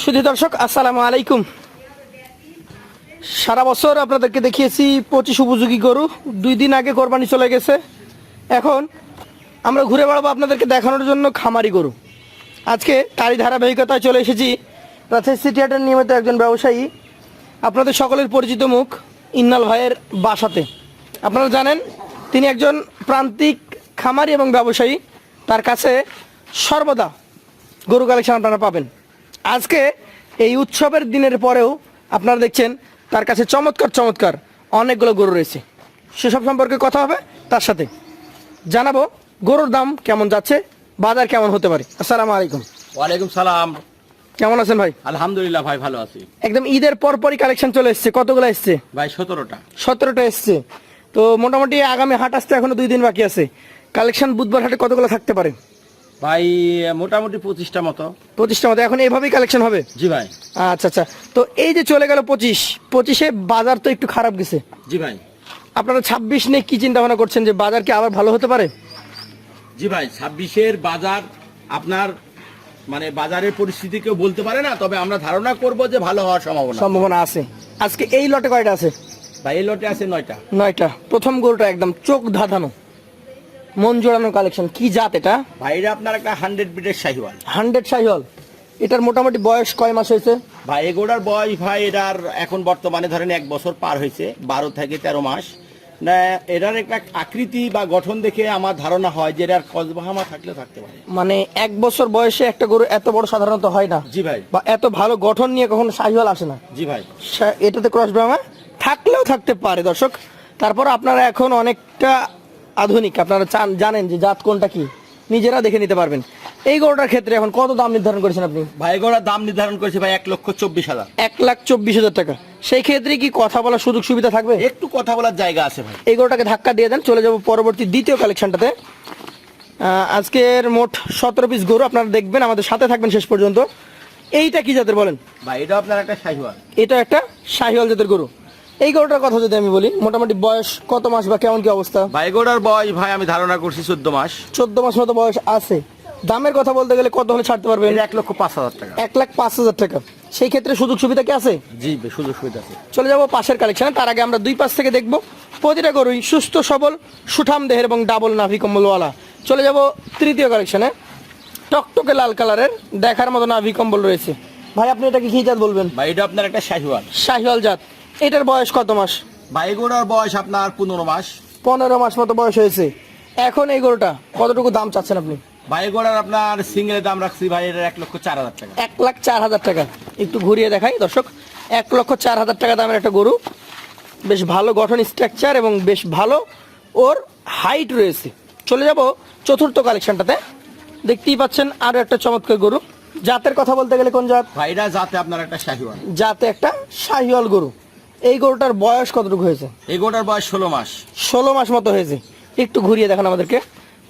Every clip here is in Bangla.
সুধী দর্শক, আসসালামু আলাইকুম। সারা বছর আপনাদেরকে দেখিয়েছি পঁচিশ উপযোগী গরু, দুই দিন আগে কোরবানি চলে গেছে। এখন আমরা ঘুরে বেড়াবো আপনাদেরকে দেখানোর জন্য খামারি গরু। আজকে তারই ধারাবাহিকতায় চলে এসেছি রাজশাহী সিটি হাটের নিয়মিত একজন ব্যবসায়ী, আপনাদের সকলের পরিচিত মুখ, ইন্নাল ভাইয়ের বাসাতে। আপনারা জানেন, তিনি একজন প্রান্তিক খামারি এবং ব্যবসায়ী। তার কাছে সর্বদা গরু কালেকশন আপনারা পাবেন। আজকে এই উৎসবের দিনের পরেও আপনারা দেখছেন তার কাছে চমৎকার চমৎকার অনেকগুলো গরু রয়েছে। সেসব সম্পর্কে কথা হবে তার সাথে জানাব গরুর দাম কেমন যাচ্ছে বাজার কেমন হতে পারে। আসসালামু আলাইকুম। ওয়ালাইকুম সালাম। কেমন আছেন ভাই? আলহামদুলিল্লাহ ভাই ভালো আছি। একদম ঈদের পরপরই কালেকশন চলে এসছে কতগুলো এসছে? ভাই সতেরোটা। সতেরোটা এসছে। তো মোটামুটি আগামী হাট আসতে এখনও দুই দিন বাকি আছে। কালেকশন বুধবার হাটে কতগুলো থাকতে পারে? ভাই মোটামুটি পঁচিশটা মতো। পঁচিশটা মতো। এখন এইভাবেই কালেকশন হবে? জি ভাই। আচ্ছা আচ্ছা। তো এই যে চলে গেল পঁচিশ পঁচিশে বাজার তো একটু খারাপ গেছে। জি ভাই। আপনারা ছাব্বিশ নিয়ে কি চিন্তা ভাবনা করছেন যে বাজার কি আবার ভালো হতে পারে? জি ভাই ছাব্বিশের বাজার আপনার মানে বাজারের পরিস্থিতি কেউ বলতে পারে না তবে আমরা ধারণা করব যে ভালো হওয়ার সম্ভাবনা। সম্ভাবনা আছে। আজকে এই লটে কয়টা আছে? ভাই এই লটে আছে নয়টা। নয়টা। প্রথম গরুটা একদম চোখ ধাঁধানো। মন জোড়ানো কালেকশন কি জাত এটা? ভাইরা আপনার একটা হান্ড্রেড বিটের শাহিওয়াল। হান্ড্রেড শাহিওয়াল। এটার মোটামুটি বয়স কয় মাস হয়েছে? ভাই এগোড়ার বয়স ভাই এটার এখন বর্তমানে ধরেন এক বছর পার হয়েছে বারো থেকে তেরো মাস। না এটার একটা আকৃতি বা গঠন দেখে আমার ধারণা হয় যে এটার কসবাহামা থাকলে থাকতে পারে। মানে এক বছর বয়সে একটা গরু এত বড় সাধারণত হয় না? জি ভাই। বা এত ভালো গঠন নিয়ে কখনো সাহিওয়াল আসে না? জি ভাই। এটাতে ক্রস ব্রাহ্মা থাকলেও থাকতে পারে দর্শক। তারপর আপনারা এখন অনেকটা আধুনিক আপনারা চান জানেন যে জাত কোনটা কি। নিজেরা দেখে নিতে পারবেন। এই গরুটার ক্ষেত্রে এখন কত দাম নির্ধারণ করেছেন আপনি? ভাই এগুলোর দাম নির্ধারণ করেছে ভাই এক লক্ষ চব্বিশ হাজার। এক লাখ চব্বিশ হাজার টাকা। সেই ক্ষেত্রে কি কথা বলার সুযোগ সুবিধা থাকবে? একটু কথা বলার জায়গা আছে ভাই। এই গরুটাকে ধাক্কা দিয়ে দেন চলে যাব পরবর্তী দ্বিতীয় কালেকশনটাতে আজকের মোট সতেরো পিস গরু আপনারা দেখবেন আমাদের সাথে থাকবেন শেষ পর্যন্ত। এইটা কি জাতের বলেন? ভাই এটা আপনার একটা শাহিওয়াল। এটা একটা শাহিওয়াল জাতের গরু। এই গরুটার কথা যদি আমি বলি মোটামুটি বয়স কত মাস বা কেমন কি অবস্থা? ভাই এগুলোর বয়স ভাই আমি ধারণা করছি চোদ্দ মাস। চোদ্দ মাস মতো বয়স আছে। দামের কথা বলতে গেলে কত হলে ছাড়তে পারবেন? এক লক্ষ পাঁচ হাজার টাকা। এক লাখ পাঁচ হাজার টাকা। সেই ক্ষেত্রে সুযোগ সুবিধা কি আছে? জি সুযোগ সুবিধা আছে। চলে যাব পাশের কালেকশনে তার আগে আমরা দুই পাশ থেকে দেখব। প্রতিটা গরুই সুস্থ সবল সুঠাম দেহের এবং ডাবল নাভি কম্বলওয়ালা। চলে যাব তৃতীয় কালেকশনে টকটকে লাল কালারের দেখার মতো নাভি কম্বল রয়েছে। ভাই আপনি এটাকে কি জাত বলবেন? ভাই এটা আপনার একটা শাহিওয়াল। শাহিওয়াল জাত। এটার বয়স কত মাস? ভাই এগুলোর বয়স আপনার পনেরো মাস। পনেরো মাস মতো বয়স হয়েছে। এখন এই গরুটা কতটুকু দাম চাচ্ছেন আপনি? ভাই এগুলোর আপনার সিঙ্গেল দাম রাখছি ভাই এটার এক লক্ষ চার হাজার টাকা। এক লাখ চার হাজার টাকা। একটু ঘুরিয়ে দেখাই দর্শক। এক লক্ষ চার হাজার টাকা দামের একটা গরু। বেশ ভালো গঠন স্ট্রাকচার এবং বেশ ভালো ওর হাইট রয়েছে। চলে যাব চতুর্থ কালেকশনটাতে দেখতেই পাচ্ছেন আরও একটা চমৎকার গরু। জাতের কথা বলতে গেলে কোন জাত? ভাইরা জাতে আপনার একটা শাহিওয়াল। জাতে একটা শাহিওয়াল গরু। এই গরুটার বয়স কতটুকু হয়েছে? এগুলোর বয়স ষোলো মাস। ষোলো মাস মতো হয়েছে। একটু ঘুরিয়ে দেখান আমাদেরকে।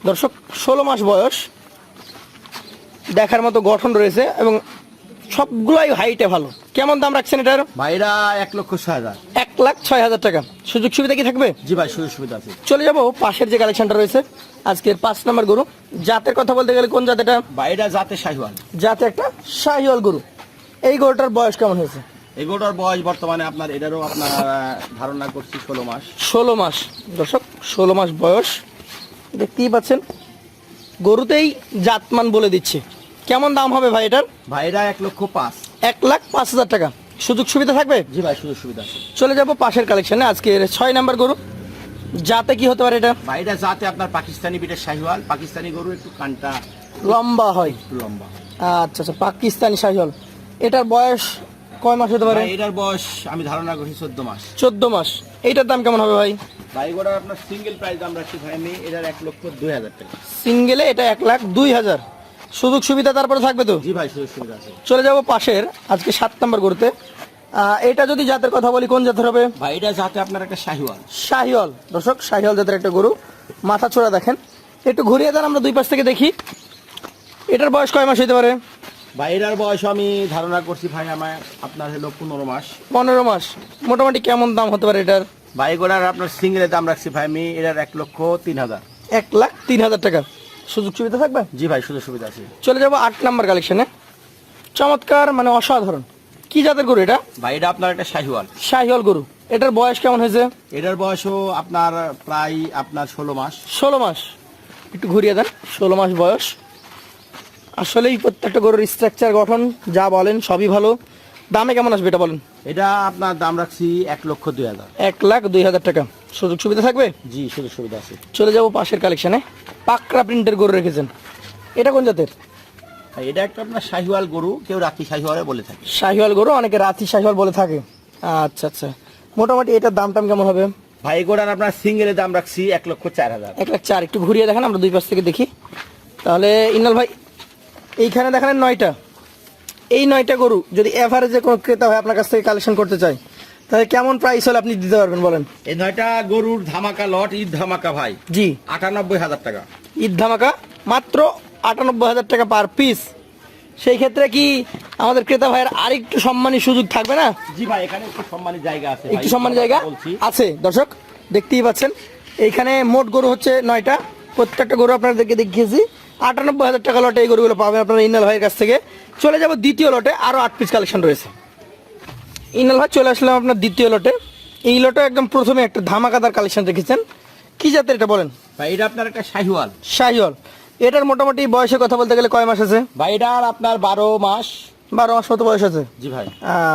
দর্শক ষোলো মাস বয়স। দেখার মতো গঠন রয়েছে এবং সবগুলাই হাইটে ভালো। কেমন দাম রাখছেন এটার? ভাইরা এক লক্ষ ছয় হাজার। এক লাখ ছয় হাজার টাকা। সুযোগ সুবিধা কি থাকবে? জি ভাই সুযোগ সুবিধা আছে। চলে যাব। পাশের যে কালেকশনটা রয়েছে আজকের পাঁচ নম্বর গরু। জাতের কথা বলতে গেলে কোন জাত এটা? ভাই এটা শাহিওয়াল। জাতে একটা শাহিওয়াল গরু। এই গরুটার বয়স কেমন হয়েছে? এগুলোর বয়স বর্তমানে আপনার এটারও আপনার ধারণা করছি ষোলো মাস। ষোলো মাস দর্শক ষোলো মাস বয়স। দেখতেই পাচ্ছেন গরুতেই জাতমান বলে দিচ্ছে। কেমন দাম হবে ভাই এটার? ভাই এটা এক লক্ষ পাঁচ। এক লাখ পাঁচ হাজার টাকা। সুযোগ সুবিধা থাকবে? জি ভাই সুযোগ সুবিধা আছে। চলে যাব পাশের কালেকশনে আজকে ছয় নাম্বার গরু। যাতে কি হতে পারে এটা? ভাই এটা যাতে আপনার পাকিস্তানি বিটের শাহিওয়াল। পাকিস্তানি গরু একটু কানটা লম্বা হয়। লম্বা আচ্ছা আচ্ছা পাকিস্তানি শাহিওয়াল। এটার বয়স কয় মাস হতে পারে? এটার বয়স আমি ধারণা করছি চোদ্দ মাস। চোদ্দ মাস। এইটার দাম কেমন হবে ভাই? ভাই গোড়ার আপনার সিঙ্গেল প্রাইস দাম রাখছি ভাই আমি এটার এক লক্ষ দুই হাজার টাকা। সিঙ্গেলে এটা এক লাখ দুই হাজার। সুযোগ সুবিধা তারপরে থাকবে তো? জি ভাই সুযোগ সুবিধা আছে। চলে যাব পাশের আজকে সাত নম্বর আহ, এটা যদি জাতের কথা বলি কোন জাতের হবে? ভাই এটা জাতে আপনার একটা শাহিওয়াল। শাহিওয়াল। দর্শক শাহিওয়াল জাতের একটা গরু। মাথা ছোড়া দেখেন। একটু ঘুরিয়ে দেন আমরা দুই পাশ থেকে দেখি। এটার বয়স কয় মাস হতে পারে? ভাই এটার বয়স আমি ধারণা করছি ভাই আমার আপনার হলো পনেরো মাস। পনেরো মাস। মোটামুটি কেমন দাম হতে পারে এটার? ভাই গোড়ার আপনার সিঙ্গেলের দাম রাখছি ভাই আমি এটার এক লক্ষ তিন হাজার। এক লাখ তিন হাজার টাকা। সুযোগ সুবিধা থাকবে? জি ভাই সুযোগ সুবিধা আছে। চলে যাব আট নাম্বার কালেকশনে চমৎকার মানে অসাধারণ। কি জাতের গরু এটা? ভাই এটা আপনার একটা শাহিওয়াল। শাহিওয়াল গরু। এটার বয়স কেমন হয়েছে? এটার বয়সও আপনার প্রায় আপনার ষোলো মাস। ষোলো মাস। একটু ঘুরিয়ে দেন ষোলো মাস বয়স। আসলেই প্রত্যেকটা গরুর স্ট্রাকচার গঠন যা বলেন সবই ভালো। দামে কেমন আসবে এটা বলেন? এটা আপনার দাম রাখছি এক লক্ষ দুই হাজার। এক লাখ দুই হাজার টাকা। সুযোগ সুবিধা থাকবে? জি সুযোগ সুবিধা আছে। চলে যাব পাশের কালেকশনে পাকরা প্রিন্টের গরু রেখেছেন। এটা কোন জাতের? এটা একটা আপনার শাহিওয়াল গরু কেউ রাত্রি শাহিওয়ালে বলে থাকে। শাহিওয়াল গরু অনেকে রাতি শাহিওয়াল বলে থাকে। আচ্ছা আচ্ছা। মোটামুটি এটার দাম টাম কেমন হবে? ভাই গোড়ার আপনার সিঙ্গেলের দাম রাখছি এক লক্ষ চার হাজার। এক লাখ চার একটু ঘুরিয়ে দেখেন আমরা দুই পাশ থেকে দেখি। তাহলে ইন্নাল ভাই এইখানে দেখালেন নয়টা। এই নয়টা গরু যদি এভারেজে কোনো ক্রেতা হয় আপনার কাছ থেকে কালেকশন করতে চাই তাহলে কেমন প্রাইস হলে আপনি দিতে পারবেন বলেন? এই নয়টা গরুর ধামাকা লট ঈদ ধামাকা ভাই। জি। আটানব্বই হাজার টাকা। ঈদ ধামাকা মাত্র আটানব্বই হাজার টাকা পার পিস সেই ক্ষেত্রে কি আমাদের ক্রেতা ভাইয়ের আরেকটু সম্মানী সুযোগ থাকবে না? জি ভাই এখানে একটু সম্মানের জায়গা আছে একটু সম্মানী জায়গা আছে। দর্শক দেখতেই পাচ্ছেন এইখানে মোট গরু হচ্ছে নয়টা। প্রত্যেকটা গরু আপনাদেরকে দেখিয়েছি। আটানব্বই হাজার টাকা লটে এই গরুগুলো পাবেন আপনারা ইনাল ভাইয়ের কাছ থেকে। চলে যাব দ্বিতীয় লটে আরও আট পিস কালেকশন রয়েছে। ইনাল ভাই চলে আসলাম আপনার দ্বিতীয় লটে। এই লটে একদম প্রথমে একটা ধামাকাদার কালেকশন রেখেছেন কি জাতের এটা বলেন? ভাই এটা আপনার একটা শাহিওয়াল। শাহিওয়াল। এটার মোটামুটি বয়সে কথা বলতে গেলে কয় মাস আছে? ভাই এটার আপনার বারো মাস। বারো মাস মতো বয়স আছে? জি ভাই।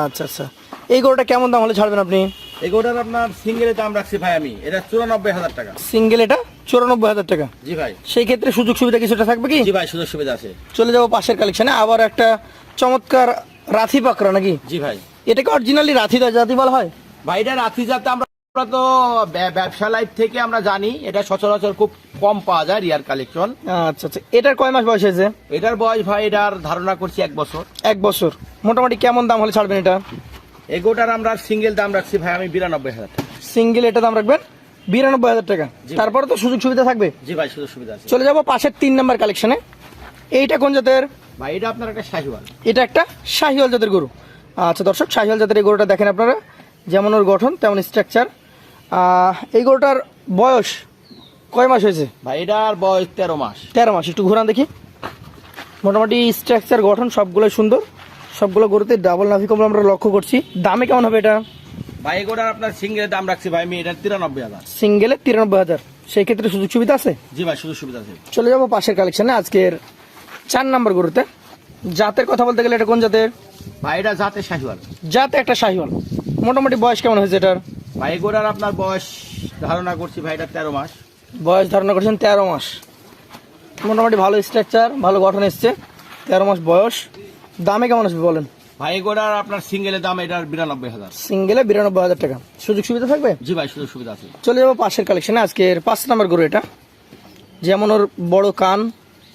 আচ্ছা আচ্ছা। এই গরুটা কেমন দাম হলে ছাড়বেন আপনি? এই গরুটার আপনার সিঙ্গেলের দাম রাখছি ভাই আমি। এটা চুরানব্বই হাজার টাকা। সিঙ্গেল এটা? চুরানব্বই হাজার টাকা? জি ভাই। সেই ক্ষেত্রে সুযোগ সুবিধা কিছুটা থাকবে কি? জি ভাই সুযোগ সুবিধা আছে। চলে যাব পাশের কালেকশনে আবার একটা চমৎকার রাথি পাকড়া নাকি? জি ভাই। এটাকে অরিজিনালি রাথি দা জাতি বলা হয়? ভাই এটা রাত্রি যাতে আমরা আমরা তো ব্যবসা লাইফ থেকে আমরা জানি। এটা সচরাচর খুব কম পাওয়া যায় রিয়ার কালেকশন আচ্ছা আচ্ছা। এটার কয় মাস বয়স হয়েছে? এটার বয়স ভাই এটার ধারণা করছি এক বছর। এক বছর। মোটামুটি কেমন দাম হলে ছাড়বেন এটা? এই গোটার আমরা সিঙ্গেল দাম রাখছি ভাই আমি বিরানব্বই হাজার টাকা। সিঙ্গেল এটা দাম রাখবেন? বিরানব্বই হাজার টাকা। তারপরে তো সুযোগ সুবিধা থাকবে? জি ভাই সুযোগ সুবিধা আছে। চলে যাব পাশের তিন নাম্বার কালেকশনে এইটা কোন জাতের? ভাই এটা আপনার একটা শাহিওয়াল। এটা একটা শাহিওয়াল জাতের গরু। আচ্ছা দর্শক শাহিওয়াল জাতের এই গরুটা দেখেন আপনারা। যেমন ওর গঠন তেমন স্ট্রাকচার এই গরুটার বয়স কয় মাস হয়েছে? ভাই এটার বয়স তেরো মাস। তেরো মাস একটু ঘুরান দেখি। মোটামুটি স্ট্রাকচার গঠন সবগুলো সুন্দর। সবগুলো গরুতে ডাবল নাভি কমল আমরা লক্ষ্য করছি। দামে কেমন হবে এটা? ভাই গোটার আপনার সিঙ্গেলের দাম রাখছি ভাই আমি এটার তিরানব্বই হাজার। সিঙ্গেলে তিরানব্বই হাজার। সেই ক্ষেত্রে সুযোগ সুবিধা আছে? জি ভাই সুযোগ সুবিধা আছে। চলে যাব পাশের কালেকশনে আজকের চার নাম্বার গরুতে। জাতের কথা বলতে গেলে এটা কোন জাতের? ভাই এটা জাতে শাহিওয়াল। জাতে একটা শাহিওয়াল। মোটামুটি বয়স কেমন হয়েছে এটার? ভাই এই গোটার আপনার বয়স ধারণা করছি ভাই এটা তেরো মাস। বয়স ধারণা করছেন তেরো মাস। মোটামুটি ভালো স্ট্রাকচার ভালো গঠন এসছে। তেরো মাস বয়স। দামে কেমন আসবে বলেন? ভাই এই গোটার আপনার সিঙ্গেলের দাম এটার বিরানব্বই হাজার। সিঙ্গেলে বিরানব্বই হাজার টাকা। সুযোগ সুবিধা থাকবে? জি ভাই সুযোগ সুবিধা আছে। চলে যাব পাশের কালেকশনে আজকের পাঁচ নাম্বার গরু এটা। যেমন ওর বড় কান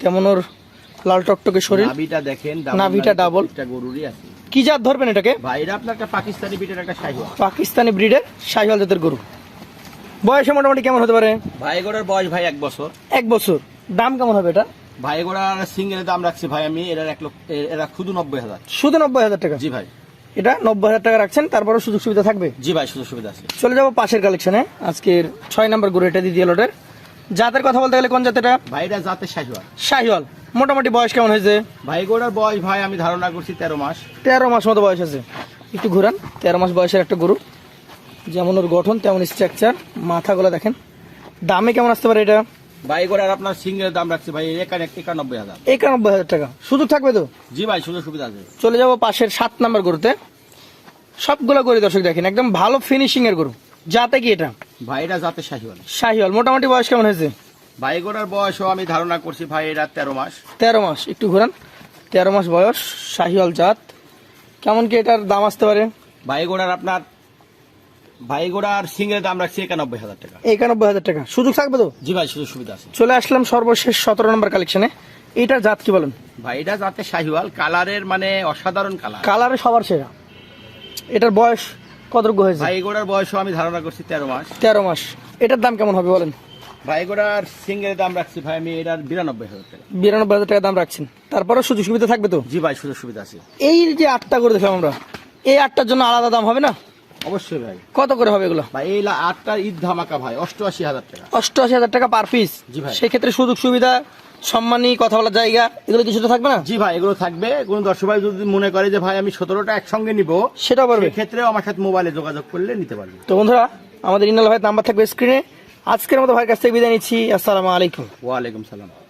তেমন ওর লাল টকটকে শরীর। নাভিটা দেখেন নাভিটা ডাবল একটা গরুরই আছে। কি জাত ধরবেন এটাকে? ভাই এটা আপনার একটা পাকিস্তানি বিটের একটা শাহিওয়াল। পাকিস্তানি ব্রিডের শাহিওয়াল জাতের গরু। বয়সে মোটামুটি কেমন হতে পারে? ভাই গোটার বয়স ভাই এক বছর। এক বছর। দাম কেমন হবে এটা? ভাই গোটার সিঙ্গেলের দাম রাখছি ভাই আমি এটার এক লক্ষ এরা শুধু নব্বই হাজার। শুধু নব্বই হাজার টাকা? জি ভাই। এটা নব্বই হাজার টাকা রাখছেন তারপরেও সুযোগ সুবিধা থাকবে? জি ভাই সুযোগ সুবিধা আছে। চলে যাব পাশের কালেকশনে আজকের ছয় নাম্বার গরু এটা দ্বিতীয় লটের জাতের কথা বলতে গেলে কোন জাতেটা ভাই এটা জাতে শাহিওয়াল। শাহিওয়াল। মোটামুটি বয়স কেমন হয়েছে? ভাই গোটার বয়স ভাই আমি ধারণা করছি তেরো মাস। তেরো মাস মতো বয়স আছে। একটু ঘুরান তেরো মাস বয়সের একটা গরু। যেমন ওর গঠন তেমন স্ট্রাকচার মাথাগুলো দেখেন। দামে কেমন আসতে পারে এটা? ভাই আপনার সিঙ্গেলের দাম রাখছি ভাই একানব্বই হাজার। একানব্বই হাজার টাকা। সুযোগ থাকবে তো? জি ভাই সুযোগ সুবিধা আছে। চলে যাব পাশের সাত নাম্বার গরুতে। সবগুলো গরু দর্শক দেখেন একদম ভালো ফিনিশিং এর গরু। যাতে কি এটা? ভাই এটা জাতে শাহিওয়াল। শাহিওয়াল। মোটামুটি বয়স কেমন হয়েছে? ভাই গোটার বয়সও আমি ধারণা করছি ভাই এটা তেরো মাস। তেরো মাস একটু ঘুরান। তেরো মাস বয়স শাহিওয়াল জাত। কেমন কি এটার দাম আসতে পারে? ভাই গোটার আপনার ভাই গোটার সিঙ্গেলের দাম রাখছি একানব্বই হাজার টাকা। একানব্বই হাজার টাকা। সুযোগ থাকবে তো? জি ভাই সুযোগ সুবিধা আছে। চলে আসলাম সর্বশেষ সতেরো নম্বর কালেকশনে এটার জাত কি বলেন? ভাই এটা যাতে শাহিওয়াল। কালারের মানে অসাধারণ কালার। কালারে সবার সেরা। এটার বয়স কতটুকু হয়েছে? ভাই গোটার বয়সও আমি ধারণা করছি তেরো মাস। তেরো মাস। এটার দাম কেমন হবে বলেন? ভাই গোটার সিঙ্গেলের দাম রাখছি ভাই আমি এটার বিরানব্বই হাজার টাকা। বিরানব্বই হাজার টাকা দাম রাখছেন। তারপরে সুযোগ সুবিধা থাকবে তো? জি ভাই সুযোগ সুবিধা আছে। এই যে আটটা করে দেখলাম আমরা এই আটটার জন্য আলাদা দাম হবে না? অবশ্যই ভাই। কত করে হবে এগুলো? ভাই এই আটটা ঈদ ধামাকা ভাই অষ্টআশি হাজার টাকা। অষ্টআশি হাজার টাকা পার পিস জি ভাই। সেক্ষেত্রে সুযোগ সুবিধা সম্মানী কথা বলার জায়গা এগুলো কিছুটা থাকবে না? জি ভাই এগুলো থাকবে। কোন দর্শক ভাই যদি মনে করে যে ভাই আমি সতেরোটা একসঙ্গে নিব সেটাও পারবে। ক্ষেত্রেও আমার সাথে মোবাইলে যোগাযোগ করলে নিতে পারবে। তো বন্ধুরা আমাদের ইনাল ভাইয়ের নাম্বার থাকবে স্ক্রিনে আজকের মতো ভাইয়ের কাছ থেকে বিদায় নিচ্ছি। আসসালামু আলাইকুম। ওয়ালাইকুম সালাম।